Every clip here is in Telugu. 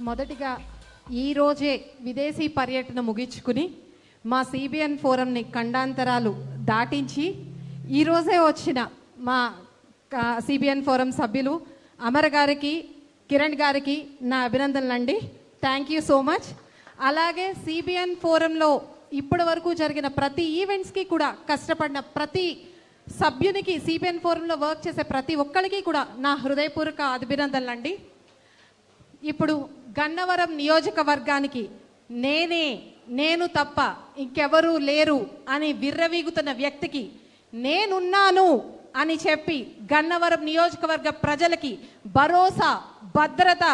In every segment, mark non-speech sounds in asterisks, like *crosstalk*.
మొదటిగా ఈరోజే విదేశీ పర్యటన ముగించుకుని మా సిబిఎన్ ఫోరంని ఖండాంతరాలు దాటించి ఈరోజే వచ్చిన మా సిబిఎన్ ఫోరం సభ్యులు అమర్ గారికి కిరణ్ గారికి నా అభినందనలు అండి థ్యాంక్ యూ సో మచ్ అలాగే సిబిఎన్ ఫోరంలో ఇప్పటి వరకు జరిగిన ప్రతి ఈవెంట్స్కి కూడా కష్టపడిన ప్రతి సభ్యునికి సిబిఎన్ ఫోరంలో వర్క్ చేసే ప్రతి ఒక్కరికి కూడా నా హృదయపూర్వక అభినందనలు అండి ఇప్పుడు గన్నవరం నియోజకవర్గానికి నేనే నేను తప్ప ఇంకెవరూ లేరు అని విర్రవీగుతున్న వ్యక్తికి నేనున్నాను అని చెప్పి గన్నవరం నియోజకవర్గ ప్రజలకి భరోసా భద్రత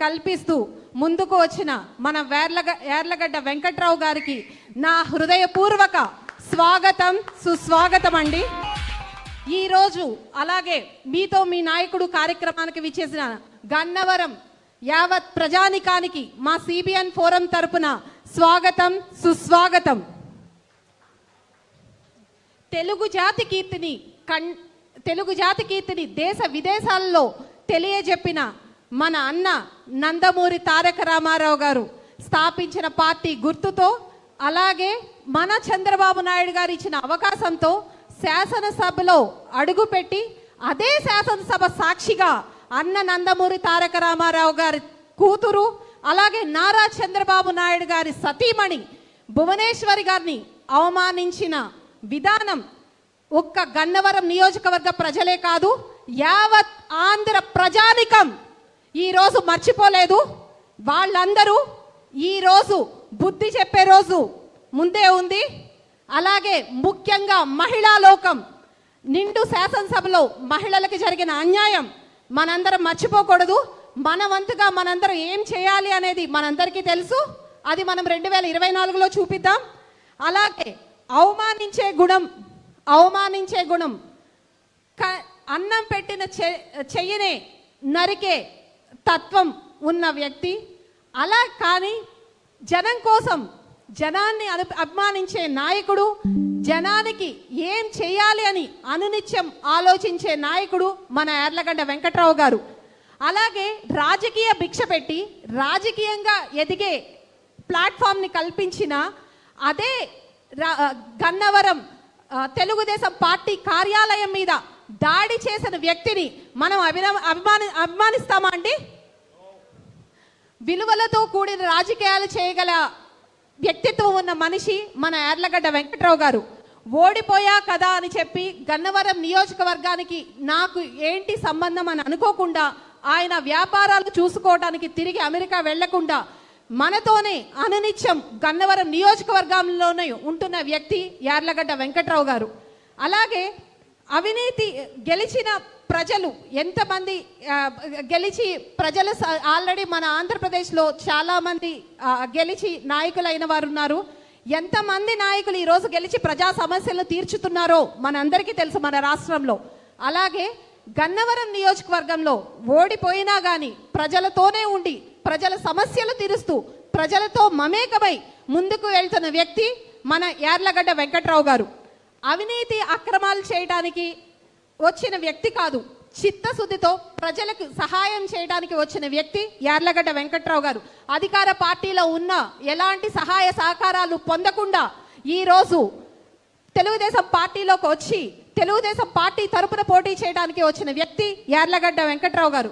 కల్పిస్తూ ముందుకు వచ్చిన మన వేర్లగ ఏర్లగడ్డ వెంకట్రావు గారికి నా హృదయపూర్వక స్వాగతం సుస్వాగతం అండి ఈరోజు అలాగే మీతో మీ నాయకుడు కార్యక్రమానికి విచ్చేసిన గన్నవరం యావత్ ప్రజానికానికి మా సిబిఎన్ ఫోరం తరపున స్వాగతం సుస్వాగతం. తెలుగు జాతి కీర్తిని కన్ తెలుగు జాతి కీర్తిని దేశ విదేశాల్లో తెలియజెప్పిన మన అన్న నందమూరి తారక రామారావు గారు స్థాపించిన పార్టీ గుర్తుతో అలాగే మన చంద్రబాబు నాయుడు గారు ఇచ్చిన అవకాశంతో శాసనసభలో అడుగుపెట్టి అదే శాసనసభ సాక్షిగా అన్న నందమూరి తారక రామారావు గారి కూతురు అలాగే నారా చంద్రబాబు నాయుడు గారి సతీమణి భువనేశ్వరి గారిని అవమానించిన విధానం ఒక్క గన్నవరం నియోజకవర్గ ప్రజలే కాదు యావత్ ఆంధ్ర ప్రజానికం ఈరోజు మర్చిపోలేదు. వాళ్ళందరూ ఈరోజు బుద్ధి చెప్పే రోజు ముందే ఉంది. అలాగే ముఖ్యంగా మహిళా లోకం నిండు శాసనసభలో మహిళలకి జరిగిన అన్యాయం మనందరం మర్చిపోకూడదు. మన వంతుగా మనందరం ఏం చేయాలి అనేది మనందరికీ తెలుసు. అది మనం రెండు వేల ఇరవై నాలుగులో చూపిద్దాం. అలాగే అవమానించే గుణం అవమానించే గుణం క- అన్నం పెట్టిన చె- చెయ్యనే నరికే తత్వం ఉన్న వ్యక్తి. అలా కానీ జనం కోసం జనాన్ని అభిమానించే నాయకుడు జనానికి ఏం చేయాలి అని అనునిత్యం ఆలోచించే నాయకుడు మన యార్లగడ్డ వెంకట్రావు గారు. అలాగే రాజకీయ భిక్ష పెట్టి రాజకీయంగా ఎదిగే ప్లాట్ఫామ్ని కల్పించిన అదే రా- గన్నవరం తెలుగుదేశం పార్టీ కార్యాలయం మీద దాడి చేసిన వ్యక్తిని మనం అభిన అభిమాని అభిమానిస్తామా అండి? విలువలతో కూడిన రాజకీయాలు చేయగల వ్యక్తిత్వం ఉన్న మనిషి మన యార్లగడ్డ వెంకట్రావు గారు. ఓడిపోయా కదా అని చెప్పి గన్నవరం నియోజకవర్గానికి నాకు ఏంటి సంబంధం అని అనుకోకుండా ఆయన వ్యాపారాలు చూసుకోవడానికి తిరిగి అమెరికా వెళ్ళకుండా మనతోనే అనునిత్యం గన్నవరం నియోజకవర్గంలోనే ఉంటున్న వ్యక్తి యార్లగడ్డ వెంకట్రావు గారు. అలాగే అవినీతి గెలిచిన ప్రజలు ఎంతమంది గెలిచి ప్రజలు స- ఆల్రెడీ మన ఆంధ్రప్రదేశ్లో చాలామంది గెలిచి నాయకులైన వారు ఉన్నారు ఎంతమంది నాయకులు ఈరోజు గెలిచి ప్రజా సమస్యలను తీర్చుతున్నారో మనందరికీ తెలుసు మన రాష్ట్రంలో. అలాగే గన్నవరం నియోజకవర్గంలో ఓడిపోయినా కానీ ప్రజలతోనే ఉండి ప్రజల సమస్యలు తీరుస్తూ ప్రజలతో మమేకమై ముందుకు వెళ్తున్న వ్యక్తి మన యార్లగడ్డ వెంకట్రావు గారు. అవినీతి అక్రమాలు చేయడానికి వచ్చిన వ్యక్తి కాదు. చిత్తశుద్ధితో ప్రజలకు సహాయం చేయడానికి వచ్చిన వ్యక్తి యార్లగడ్డ వెంకట్రావు గారు. అధికార పార్టీలో ఉన్న ఎలాంటి సహాయ సహకారాలు పొందకుండా ఈరోజు తెలుగుదేశం పార్టీలోకి వచ్చి తెలుగుదేశం పార్టీ తరపున పోటీ చేయడానికి వచ్చిన వ్యక్తి యార్లగడ్డ వెంకట్రావు గారు.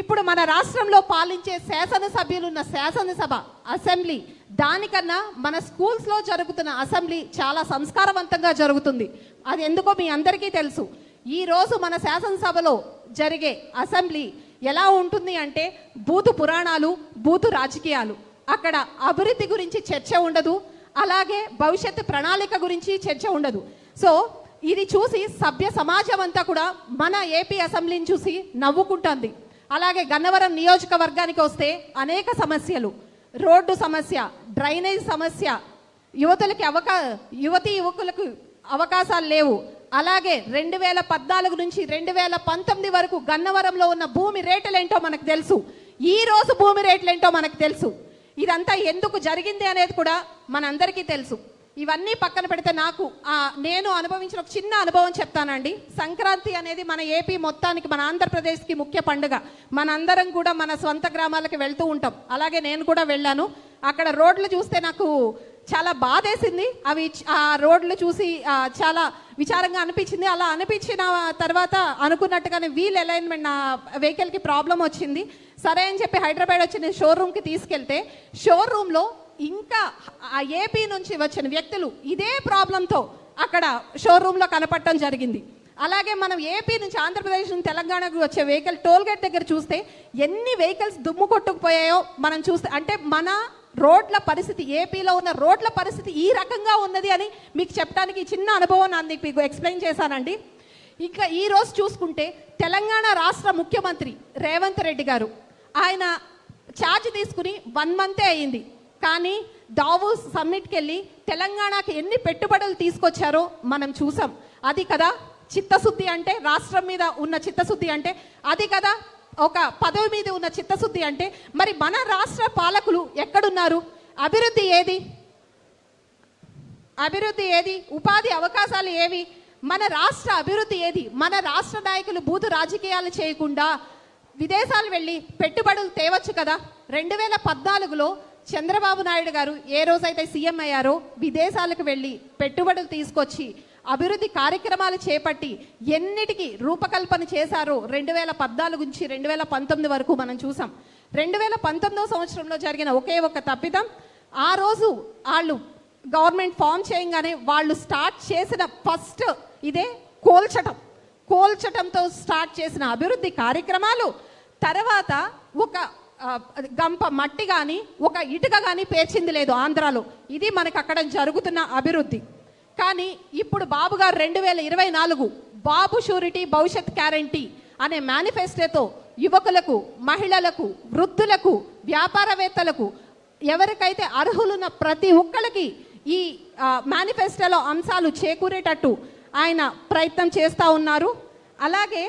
ఇప్పుడు మన రాష్ట్రంలో పాలించే శాసనసభ్యులున్న శాసనసభ అసెంబ్లీ దానికన్నా మన స్కూల్స్లో జరుగుతున్న అసెంబ్లీ చాలా సంస్కారవంతంగా జరుగుతుంది. అది ఎందుకో మీ అందరికీ తెలుసు. ఈరోజు మన శాసనసభలో జరిగే అసెంబ్లీ ఎలా ఉంటుంది అంటే బూతు పురాణాలు బూతు రాజకీయాలు. అక్కడ అభివృద్ధి గురించి చర్చ ఉండదు అలాగే భవిష్యత్తు ప్రణాళిక గురించి చర్చ ఉండదు. సో ఇది చూసి సభ్య సమాజం అంతా కూడా మన ఏపీ అసెంబ్లీని చూసి నవ్వుకుంటుంది. అలాగే గన్నవరం నియోజకవర్గానికి వస్తే అనేక సమస్యలు. రోడ్డు సమస్య డ్రైనేజ్ సమస్య యువతులకి అవకా యువతీ యువకులకు అవకాశాలు లేవు. అలాగే రెండు వేల పద్నాలుగు నుంచి రెండు వేల పంతొమ్మిది వరకు గన్నవరంలో ఉన్న భూమి రేట్లేంటో మనకు తెలుసు. ఈ రోజు భూమి రేట్లేంటో మనకు తెలుసు. ఇదంతా ఎందుకు జరిగింది అనేది కూడా మనందరికీ తెలుసు. ఇవన్నీ పక్కన పెడితే నాకు ఆ, నేను అనుభవించిన ఒక చిన్న అనుభవం చెప్తానండి. సంక్రాంతి అనేది మన ఏపీ మొత్తానికి మన ఆంధ్రప్రదేశ్కి ముఖ్య పండుగ. మనందరం కూడా మన సొంత గ్రామాలకి వెళ్తూ ఉంటాం. అలాగే నేను కూడా వెళ్ళాను. అక్కడ రోడ్లు చూస్తే నాకు చాలా బాధేసింది. అవి ఆ రోడ్లు చూసి చాలా విచారంగా అనిపించింది. అలా అనిపించిన తర్వాత అనుకున్నట్టుగానే వీల్ అలైన్మెంట్ నా వెహికల్కి ప్రాబ్లం వచ్చింది. సరే అని చెప్పి హైదరాబాద్ వచ్చి నేను షోరూమ్కి తీసుకెళ్తే షోరూంలో ఇంకా ఆ ఏపీ నుంచి వచ్చిన వ్యక్తులు ఇదే ప్రాబ్లంతో అక్కడ షోరూంలో కనపడటం జరిగింది. అలాగే మనం ఏపీ నుంచి ఆంధ్రప్రదేశ్ నుంచి తెలంగాణకు వచ్చే వెహికల్ టోల్ గేట్ దగ్గర చూస్తే ఎన్ని వెహికల్స్ దుమ్ము కొట్టుకుపోయాయో మనం చూస్తే అంటే మన రోడ్ల పరిస్థితి ఏపీలో ఉన్న రోడ్ల పరిస్థితి ఈ రకంగా ఉన్నది అని మీకు చెప్పడానికి చిన్న అనుభవం నా మీకు ఎక్స్ప్లెయిన్ చేశానండి. ఇంకా ఈరోజు చూసుకుంటే తెలంగాణ రాష్ట్ర ముఖ్యమంత్రి రేవంత్ రెడ్డి గారు ఆయన ఛార్జ్ తీసుకుని వన్ మంతే అయింది. కానీ దావోస్ సమ్మిట్కి వెళ్ళి తెలంగాణకి ఎన్ని పెట్టుబడులు తీసుకొచ్చారో మనం చూసాం. అది కదా చిత్తశుద్ధి అంటే రాష్ట్రం మీద ఉన్న చిత్తశుద్ధి అంటే అది కదా ఒక పదవి మీద ఉన్న చిత్తశుద్ధి అంటే మరి మన రాష్ట్ర పాలకులు ఎక్కడున్నారు? అభివృద్ధి ఏది? అభివృద్ధి ఏది? ఉపాధి అవకాశాలు ఏవి? మన రాష్ట్ర అభివృద్ధి ఏది? మన రాష్ట్ర నాయకులు బూతు రాజకీయాలు చేయకుండా విదేశాలు వెళ్ళి పెట్టుబడులు తేవచ్చు కదా? రెండు వేల పద్నాలుగులో చంద్రబాబు నాయుడు గారు ఏ రోజైతే సీఎం అయ్యారో విదేశాలకు వెళ్ళి పెట్టుబడులు తీసుకొచ్చి అభివృద్ధి కార్యక్రమాలు చేపట్టి ఎన్నిటికి రూపకల్పన చేశారో రెండు వేల పద్నాలుగు నుంచి రెండు వేల పంతొమ్మిది వరకు మనం చూసాం. రెండు వేల పంతొమ్మిదో సంవత్సరంలో జరిగిన ఒకే ఒక తప్పిదం. ఆ రోజు వాళ్ళు గవర్నమెంట్ ఫామ్ చేయగానే వాళ్ళు స్టార్ట్ చేసిన ఫస్ట్ ఇదే కోల్చటం. కోల్చటంతో స్టార్ట్ చేసిన అభివృద్ధి కార్యక్రమాలు. తర్వాత ఒక గంప మట్టి కానీ ఒక ఇటుక కానీ పేర్చింది లేదు ఆంధ్రాలో. ఇది మనకు అక్కడ జరుగుతున్న అభివృద్ధి. కానీ ఇప్పుడు బాబు గారు రెండు వేల ఇరవై నాలుగు బాబు షూరిటీ భవిష్యత్ గ్యారంటీ అనే మేనిఫెస్టోతో యువకులకు మహిళలకు వృద్ధులకు వ్యాపారవేత్తలకు ఎవరికైతే అర్హులున్న ప్రతి ఒక్కరికి ఈ మేనిఫెస్టోలో అంశాలు చేకూరేటట్టు ఆయన ప్రయత్నం చేస్తూ ఉన్నారు. అలాగే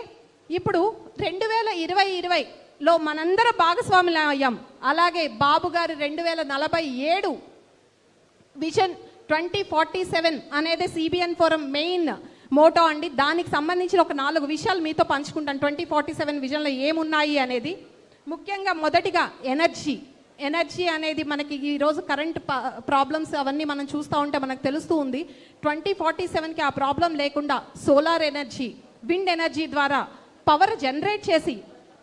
ఇప్పుడు రెండు వేల ఇరవై ఇరవైలో మనందరం భాగస్వాములు అయ్యాం అలాగే బాబు గారు రెండు వేల నలభై ఏడు విజన్ ట్వంటీ ఫార్టీ సెవెన్ అనేది సిబిఎన్ ఫోరం మెయిన్ మోటో అండి. దానికి సంబంధించిన ఒక నాలుగు విషయాలు మీతో పంచుకుంటాను. ట్వంటీ ఫార్టీ సెవెన్ విజన్లో ఏమున్నాయి అనేది. ముఖ్యంగా మొదటిగా ఎనర్జీ ఎనర్జీ అనేది మనకి ఈరోజు కరెంట్ ప్రాబ్లమ్స్ అవన్నీ మనం చూస్తూ ఉంటే మనకు తెలుస్తూ ఉంది. ట్వంటీ ఫార్టీ సెవెన్కి ఆ ప్రాబ్లం లేకుండా సోలార్ ఎనర్జీ విండ్ ఎనర్జీ ద్వారా పవర్ జనరేట్ చేసి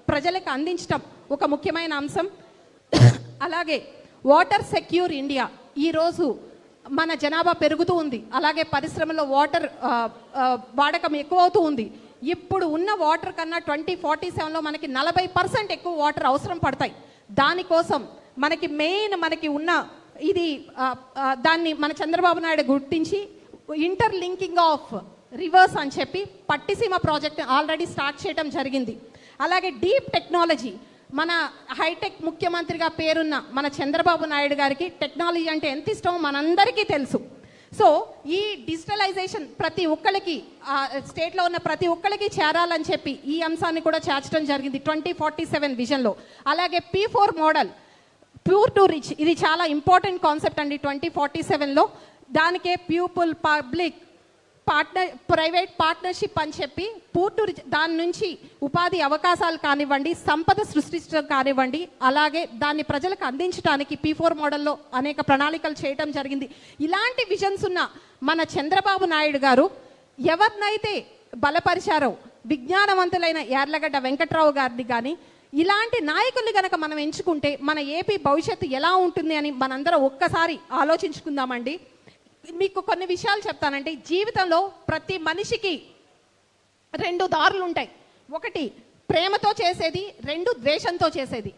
ప్రజలకు అందించడం ఒక ముఖ్యమైన అంశం. *coughs* అలాగే వాటర్ సెక్యూర్ ఇండియా ఈరోజు మన జనాభా పెరుగుతూ ఉంది. అలాగే పరిశ్రమలో వాటర్ వాడకం ఎక్కువ అవుతూ ఉంది. ఇప్పుడు ఉన్న వాటర్ కన్నా ట్వంటీ ఫార్టీ సెవెన్లో మనకి నలభై పర్సెంట్ ఎక్కువ వాటర్ అవసరం పడతాయి. దానికోసం మనకి మెయిన్ మనకి ఉన్న ఇది దాన్ని మన చంద్రబాబు నాయుడు గుర్తించి ఇంటర్ లింకింగ్ ఆఫ్ రివర్స్ అని చెప్పి పట్టిసీమ ప్రాజెక్ట్ ఆల్రెడీ స్టార్ట్ చేయడం జరిగింది. అలాగే డీప్ టెక్నాలజీ మన హైటెక్ ముఖ్యమంత్రిగా పేరున్న మన చంద్రబాబు నాయుడు గారికి టెక్నాలజీ అంటే ఎంత ఇష్టమో మనందరికీ తెలుసు. సో ఈ డిజిటలైజేషన్ ప్రతి ఒక్కరికి స్టేట్లో ఉన్న ప్రతి ఒక్కరికి చేరాలని చెప్పి ఈ అంశాన్ని కూడా చేర్చడం జరిగింది ట్వంటీ ఫార్టీ సెవెన్ విజన్లో. అలాగే P four model poor to rich ఇది చాలా ఇంపార్టెంట్ కాన్సెప్ట్ అండి ట్వంటీ ఫార్టీ సెవెన్లో. దానికే people public partner private partnership అని చెప్పి పూర్తి దాని నుంచి ఉపాధి అవకాశాలు కానివ్వండి సంపద సృష్టించడం కానివ్వండి అలాగే దాన్ని ప్రజలకు అందించడానికి పీ ఫోర్ మోడల్లో అనేక ప్రణాళికలు చేయటం జరిగింది. ఇలాంటి విజన్స్ ఉన్న మన చంద్రబాబు నాయుడు గారు ఎవరినైతే బలపరిచారో విజ్ఞానవంతులైన యార్లగడ్డ వెంకట్రావు గారిని కానీ ఇలాంటి నాయకుల్ని గనక మనం ఎంచుకుంటే మన ఏపీ భవిష్యత్తు ఎలా ఉంటుంది అని మనందరం ఒక్కసారి ఆలోచించుకుందామండి. మీకు కొన్ని విషయాలు చెప్తానంటే జీవితంలో ప్రతి మనిషికి రెండు దారులు ఉంటాయి. ఒకటి ప్రేమతో చేసేది రెండు ద్వేషంతో చేసేది.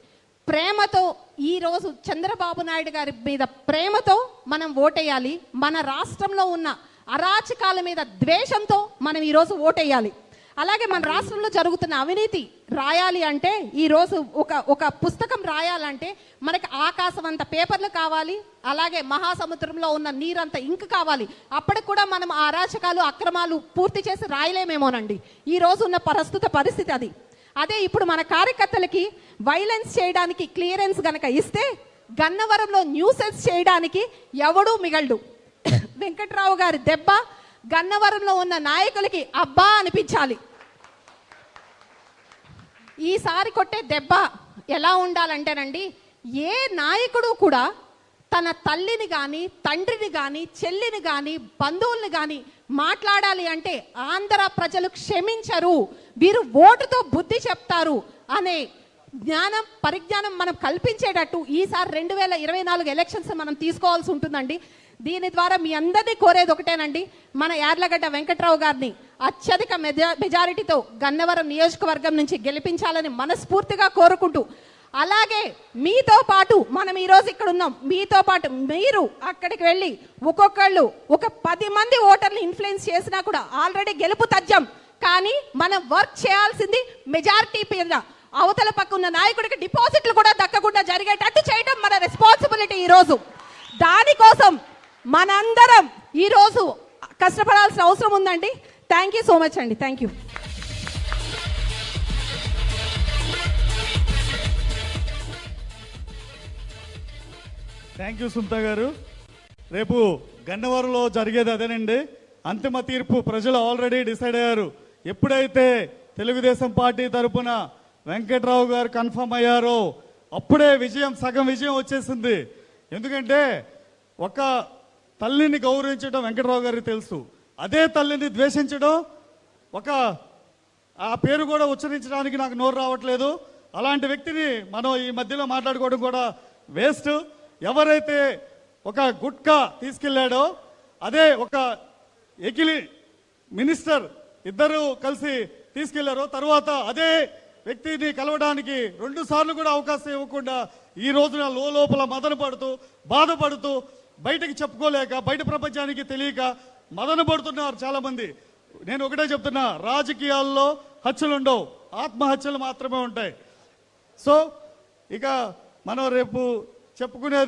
ప్రేమతో ఈరోజు చంద్రబాబు నాయుడు గారి మీద ప్రేమతో మనం ఓటేయాలి. మన రాష్ట్రంలో ఉన్న అరాచకాల మీద ద్వేషంతో మనం ఈరోజు ఓటేయాలి. అలాగే మన రాష్ట్రంలో జరుగుతున్న అవినీతి రాయాలి అంటే ఈరోజు ఒక ఒక పుస్తకం రాయాలంటే మనకి ఆకాశం అంత పేపర్లు కావాలి అలాగే మహాసముద్రంలో ఉన్న నీరంత ఇంక్ కావాలి. అప్పటికి కూడా మనం ఆ అరాచకాలు అక్రమాలు పూర్తి చేసి రాయలేమేమోనండి. ఈ రోజు ఉన్న ప్రస్తుత పరిస్థితి అది. అదే ఇప్పుడు మన కార్యకర్తలకి వైలెన్స్ చేయడానికి క్లియరెన్స్ గనక ఇస్తే గన్నవరంలో న్యూసెన్స్ చేయడానికి ఎవడూ మిగలడు. *laughs* వెంకట్రావు గారి దెబ్బ గన్నవరంలో ఉన్న నాయకులకి అబ్బా అనిపించాలి. ఈసారి కొట్టే దెబ్బ ఎలా ఉండాలంటేనండి ఏ నాయకుడు కూడా తన తల్లిని కానీ తండ్రిని కానీ చెల్లిని కానీ బంధువుల్ని కానీ మాట్లాడాలి అంటే ఆంధ్ర ప్రజలు క్షమించరు వీరు ఓటుతో బుద్ధి చెప్తారు అనే జ్ఞానం పరిజ్ఞానం మనం కల్పించేటట్టు ఈసారి రెండు వేల ఇరవై నాలుగు ఎలక్షన్స్ మనం తీసుకోవాల్సి ఉంటుందండి. దీని ద్వారా మీ అందరినీ కోరేది ఒకటేనండి. మన యార్లగడ్డ వెంకట్రావు గారిని అత్యధిక మెజా- మెజారిటీతో గన్నవరం నియోజకవర్గం నుంచి గెలిపించాలని మనస్ఫూర్తిగా కోరుకుంటూ అలాగే మీతో పాటు మనం ఈరోజు ఇక్కడ ఉన్నాం. మీతో పాటు మీరు అక్కడికి వెళ్ళి ఒక్కొక్కళ్ళు ఒక పది మంది ఓటర్లు ఇన్ఫ్లుయెన్స్ చేసినా కూడా ఆల్రెడీ గెలుపు తథ్యం. కానీ మనం వర్క్ చేయాల్సింది మెజారిటీ మీద అవతల పక్క ఉన్న నాయకుడికి డిపాజిట్లు కూడా దక్కకుండా జరిగేటట్టు చేయడం మన రెస్పాన్సిబిలిటీ ఈరోజు దానికోసం మనందరం ఈరోజు కష్టపడాల్సిన అవసరం ఉందండి. థ్యాంక్ యూ సో మచ్ అండి. Thank you thank you Sumatha గారు. రేపు గన్నవరంలో జరిగేది అదేనండి. అంతిమ తీర్పు ప్రజలు ఆల్రెడీ డిసైడ్ అయ్యారు. ఎప్పుడైతే తెలుగుదేశం పార్టీ తరపున వెంకట్రావు గారు కన్ఫర్మ్ అయ్యారో అప్పుడే విజయం సగం విజయం వచ్చేసింది. ఎందుకంటే ఒక తల్లిని గౌరవించడం వెంకటరావు గారికి తెలుసు. అదే తల్లిని ద్వేషించడం ఒక ఆ పేరు కూడా ఉచ్చరించడానికి నాకు నోరు రావట్లేదు. అలాంటి వ్యక్తిని మనం ఈ మధ్యలో మాట్లాడుకోవడం కూడా వేస్ట్. ఎవరైతే ఒక గుట్కా తీసుకెళ్ళాడో అదే ఒక ఎకిలి మినిస్టర్ ఇద్దరు కలిసి తీసుకెళ్ళారో తర్వాత అదే వ్యక్తిని కలవడానికి రెండు సార్లు కూడా అవకాశం ఇవ్వకుండా ఈ రోజున లోపల మదన పడుతూ బాధపడుతూ బయటకి చెప్పుకోలేక బయట ప్రపంచానికి తెలియక మదన పడుతున్నారు చాలా మంది నేను ఒకటే చెప్తున్నా రాజకీయాల్లో హత్యలు ఉండవు. ఆత్మహత్యలు మాత్రమే ఉంటాయి. సో ఇక మనం రేపు చెప్పుకునేది